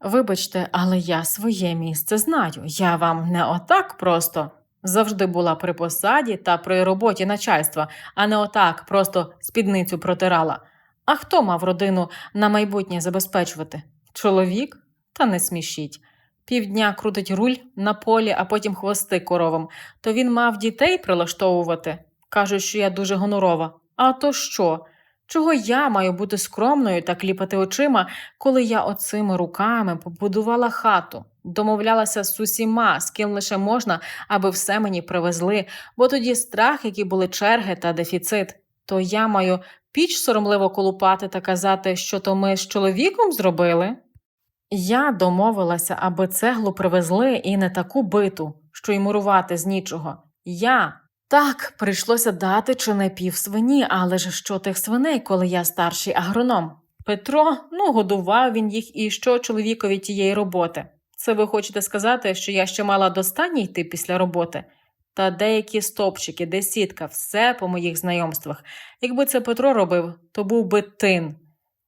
Вибачте, але я своє місце знаю. Я вам не отак просто завжди була при посаді та при роботі начальства, а не отак просто спідницю протирала. А хто мав родину на майбутнє забезпечувати? Чоловік? Та не смішіть. Півдня крутить руль на полі, а потім хвости коровам. То він мав дітей прилаштовувати. Кажуть, що я дуже гонорова. А то що? Чого я маю бути скромною та кліпати очима, коли я оцими руками побудувала хату, домовлялася з усіма, з ким лише можна, аби все мені привезли, бо тоді страх, які були черги та дефіцит, то я маю піч соромливо колупати та казати, що то ми з чоловіком зробили. Я домовилася, аби цеглу привезли і не таку биту, що й мурувати з нічого. Я. Так, прийшлося дати чи не пів свині, але ж що тих свиней, коли я старший агроном? Петро, ну, годував він їх і що чоловікові тієї роботи. Це ви хочете сказати, що я ще мала до стані йти після роботи? Та деякі стопчики, десітка, все по моїх знайомствах. Якби це Петро робив, то був би тин.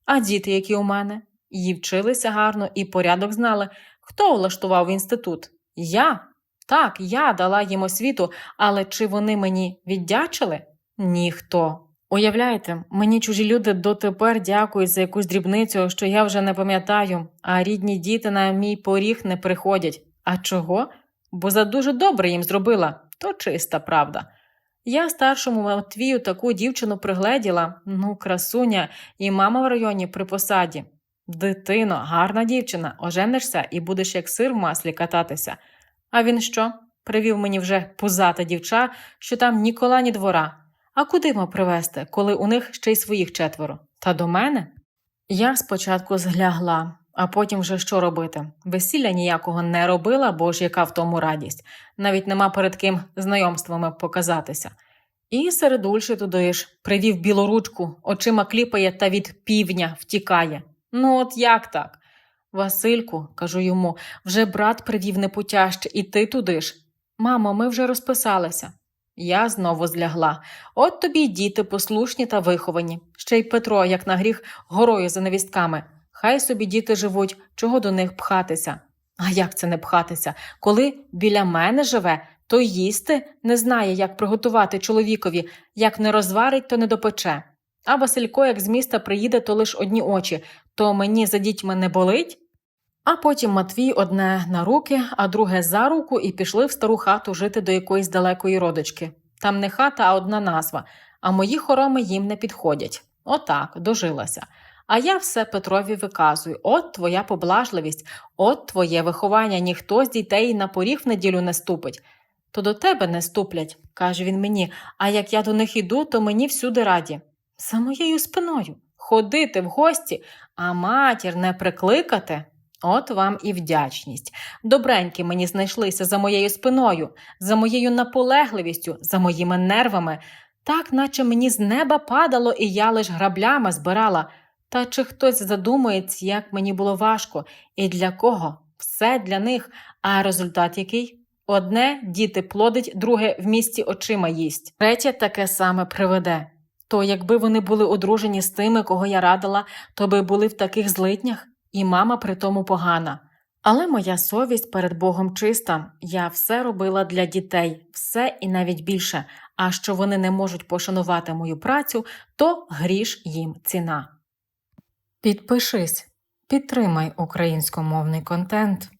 А діти, які у мене? Її вчилися гарно і порядок знали. Хто влаштував інститут? Я. Так, я дала їм освіту, але чи вони мені віддячили? Ніхто. Уявляєте, мені чужі люди дотепер дякують за якусь дрібницю, що я вже не пам'ятаю, а рідні діти на мій поріг не приходять. А чого? Бо за дуже добре їм зробила, то чиста правда. Я старшому Матвію таку дівчину пригледіла, ну, красуня, і мама в районі при посаді. Дитино, гарна дівчина, оженишся і будеш як сир в маслі кататися. А він що? Привів мені вже пузата дівча, що там ні кола, ні двора. А куди мав привезти, коли у них ще й своїх четверо? Та до мене? Я спочатку зглягла, а потім вже що робити? Весілля ніякого не робила, бо ж яка в тому радість. Навіть нема перед ким знайомствами показатися. І серед ульші туди ж привів білоручку, очима кліпає та від півдня втікає. Ну, от як так? Васильку, кажу йому, вже брат привів непутяще, і ти туди ж. Мамо, ми вже розписалися. Я знову злягла. От тобі й діти послушні та виховані. Ще й Петро, як на гріх, горою за невістками. Хай собі діти живуть, чого до них пхатися. А як це не пхатися? Коли біля мене живе, то їсти не знає, як приготувати чоловікові, як не розварить, то не допече. А Василько, як з міста приїде, то лиш одні очі, то мені за дітьми не болить. А потім Матвій одне на руки, а друге за руку, і пішли в стару хату жити до якоїсь далекої родички. Там не хата, а одна назва, а мої хороми їм не підходять. Отак, дожилася. А я все Петрові виказую: от твоя поблажливість, от твоє виховання, ніхто з дітей на поріг в неділю не ступить. То до тебе не ступлять, каже він мені, а як я до них іду, то мені всюди раді. За моєю спиною ходити в гості, а матір не прикликати. От вам і вдячність. Добренькі мені знайшлися за моєю спиною, за моєю наполегливістю, за моїми нервами, так наче мені з неба падало, і я лиш граблями збирала. Та чи хтось задумується, як мені було важко, і для кого? Все для них. А результат який? Одне діти плодить, друге в місті очима їсть, третє таке саме приведе. То якби вони були одружені з тими, кого я радила, то би були в таких злитнях, і мама при тому погана. Але моя совість перед Богом чиста, я все робила для дітей, все і навіть більше. А що вони не можуть пошанувати мою працю, то гріш їм ціна. Підпишись, підтримай українськомовний контент.